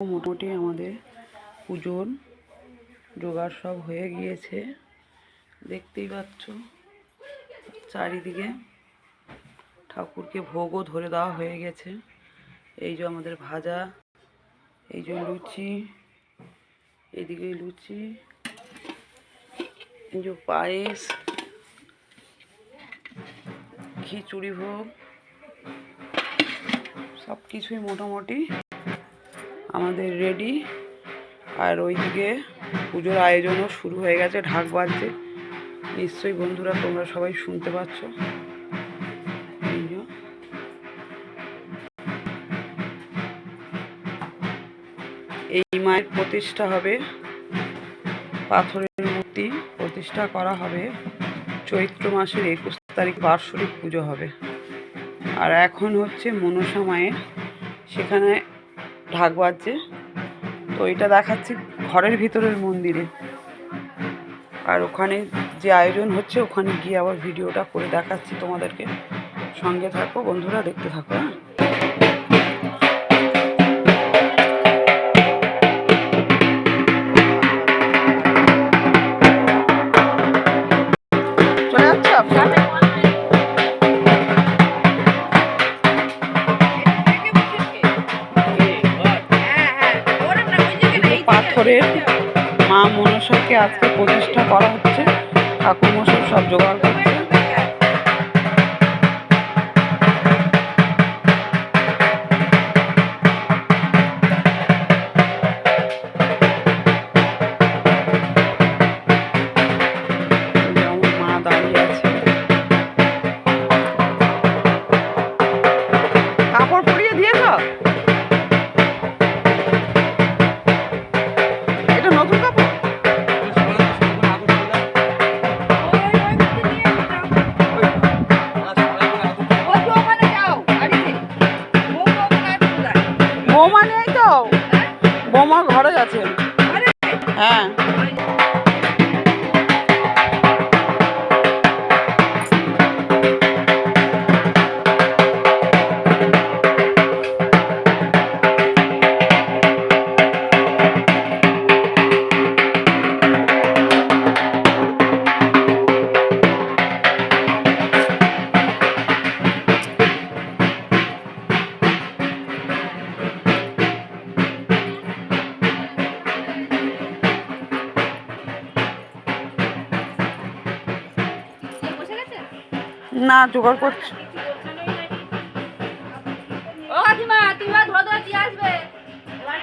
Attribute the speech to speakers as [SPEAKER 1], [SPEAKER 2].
[SPEAKER 1] মোটামুটি আমাদের পুজোর জোগাড় সব হয়ে গিয়েছে। দেখতেই পাচ্ছ, চারিদিকে ঠাকুরকে ভোগও ধরে দেওয়া হয়ে গেছে। এই যে আমাদের ভাজা, এই যে লুচি, এদিকে লুচি, এই যে পায়েস, খিচুড়ি ভোগ সব কিছুই মোটামুটি আমাদের রেডি আর ওইদিকে পুজোর আয়োজনও শুরু হয়ে গেছে, ঢাক বাজছে। নিশ্চয়ই বন্ধুরা তোমরা সবাই শুনতে পাচ্ছ। এই মায়ের প্রতিষ্ঠা হবে। পাথরের মূর্তি প্রতিষ্ঠা করা হবে। চৈত্র মাসের একুশ তারিখ বার্ষরিক পুজো হবে। আর এখন হচ্ছে মনসা মায়ের। সেখানে ঢাক বাজছে। তো এটা দেখাচ্ছে ঘরের ভিতরের মন্দিরে। আর ওখানে যে আয়োজন হচ্ছে, ওখানে গিয়ে আবার ভিডিওটা করে দেখাচ্ছি তোমাদেরকে। সঙ্গে থাকো, বন্ধুরা, দেখতে থাকো হ্যাঁ? পাথরের মা মনসাকে আজকে প্রতিষ্ঠা করা হচ্ছে। ঠাকুর মশাই সব জোগাড় করছে বৌমা নেই তো। বোমা ঘরে আছে। হ্যাঁ। না জোগাড় করছি।